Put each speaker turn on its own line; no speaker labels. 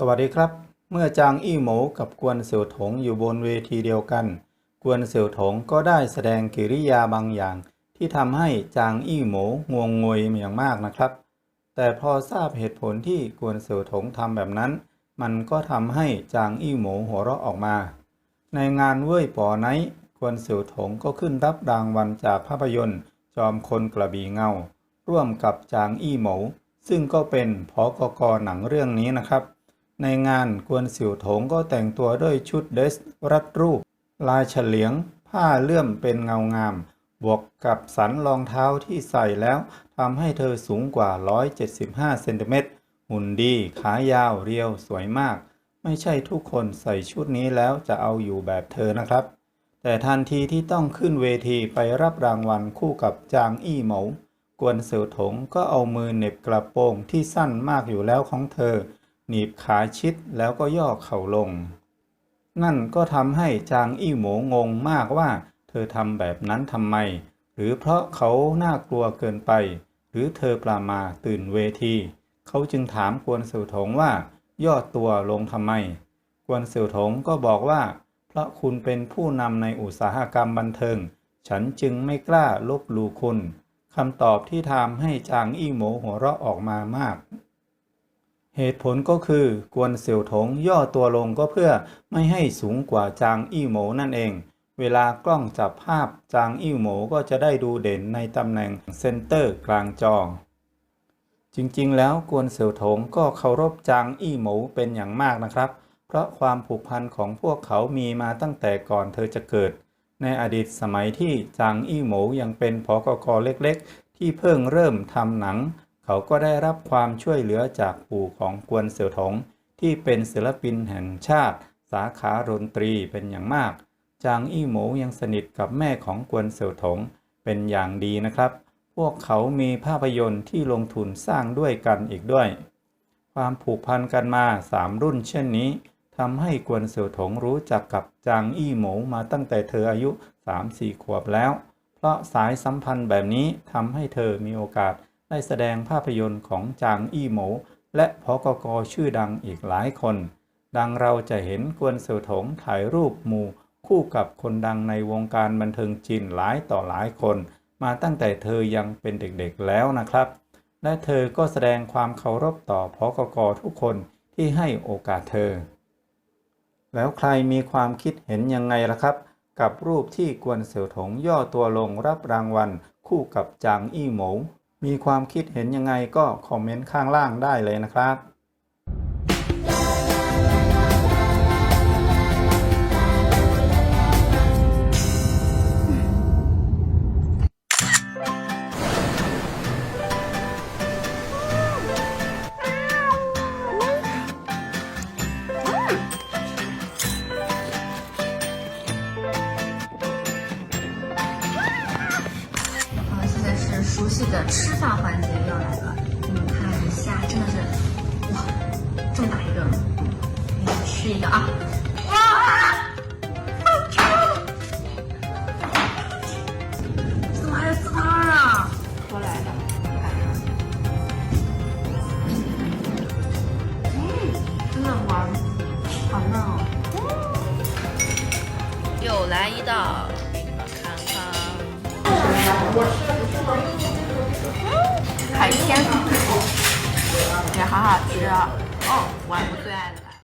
สวัสดีครับ เมื่อจางอี้หมูกับกวนเสี่ยวถงอยู่บนเวทีเดียวกัน กวนเสี่ยวถงก็ได้แสดงกิริยาบางอย่าง ที่ทำให้จางอี้หมูงวงงวยอย่างมากนะครับ แต่พอทราบเหตุผลที่กวนเสี่ยวถงทำแบบนั้น มันก็ทำให้จางอี้หมูหัวเราะออกมา ในงานเว่ยปอไนกวนเสี่ยวถงก็ขึ้นรับรางวัลจากภาพยนตร์ จอมคนกระบี่เงา ร่วมกับจางอี้หมูซึ่งก็เป็นพอกกหนังเรื่องนี้นะครับ ในงานกวนสิวถงก็แต่งตัวด้วยชุดเดรสรัดรูป ลายเฉลียง ผ้าเลื่อมเป็นเงางาม บวกกับสันรองเท้าที่ใส่แล้วทำให้เธอสูงกว่า 175 เซนติเมตร หุ่นดี ขายาว เรียว สวยมาก ไม่ใช่ทุกคนใส่ชุดนี้แล้วจะเอาอยู่แบบเธอนะครับ แต่ทันทีที่ต้องขึ้นเวทีไปรับรางวัลคู่กับจางอี้เหมากวนเสี่ยวถงก็เอามือเน็บกระโปรงที่สั้นมากอยู่แล้วของเธอ หนีบขาชิดแล้วก็ย่อเข่าลง นั่นก็ทำให้จางอี้หมูงงมากว่าเธอทำแบบนั้นทำไม หรือเพราะเขาน่ากลัวเกินไป หรือเธอปลามาตื่นเวที เขาจึงถามกวนเสี่ยวถงว่า ย่อตัวลงทำไม กวนเสี่ยวถงก็บอกว่า เพราะคุณเป็นผู้นำในอุตสาหกรรมบันเทิง ฉันจึงไม่กล้าลบหลู่คุณคำตอบที่ทำให้จางอี้หมูหัวเราะออกมามาก เหตุผลก็คือกวนเสี่ยวถงย่อตัวลงก็เพื่อไม่ให้สูงกว่าจางอี้หมูนั่นเอง เวลากล้องจับภาพจางอี้หมูก็จะได้ดูเด่นในตำแหน่งเซนเตอร์กลางจอ จริงๆ แล้วกวนเสี่ยวถงก็เคารพจางอี้หมูเป็นอย่างมากนะครับ เพราะความผูกพันของพวกเขามีมาตั้งแต่ก่อนเธอจะเกิด ในอดีตสมัยที่จางอี้หมูยังเป็นพอกกเล็กๆ ที่เพิ่งเริ่มทำหนัง เขาก็ได้รับความช่วยเหลือจากปู่ของกวนเสี่ยวถงที่เป็นศิลปินแห่งชาติ สาขาดนตรีเป็นอย่างมาก จางอี้หมูยังสนิทกับแม่ของกวนเสี่ยวถงเป็นอย่างดีนะครับ พวกเขามีภาพยนตร์ที่ลงทุนสร้างด้วยกันอีกด้วย ความผูกพันกันมาสามรุ่นเช่นนี้ทำให้กวนเสี่ยวถงรู้จักกับจางอี้หมูมาตั้งแต่เธออายุ3-4ขวบแล้ว เพราะสายสัมพันธ์แบบนี้ทำให้เธอมีโอกาส ได้แสดงภาพยนตร์ของจางอี้หมู และพกกชื่อดังอีกหลายคน ดังเราจะเห็นกวนเสี่ยวถงถ่ายรูปหมู่ คู่กับคนดังในวงการบันเทิงจีนหลายต่อหลายคน มาตั้งแต่เธอยังเป็นเด็กๆแล้วนะครับ และเธอก็แสดงความเคารพต่อพกกทุกคนที่ให้โอกาสเธอ แล้วใครมีความคิดเห็นยังไงล่ะครับ กับรูปที่กวนเสี่ยวถงย่อตัวลงรับรางวัลคู่กับจางอี้หมู มีความคิดเห็นยังไงก็คอมเมนต์ข้างล่างได้เลยนะครับ
在是的吃饭环节要来了。你们看这虾真的是，哇，这么大一个，给你们吃一个啊！哇，好吃！怎么还有紫汤啊？我来的，看看。嗯，真的哇，好嫩哦。
又来一道，给你们看看。
好好吃啊。哦，我我最爱的。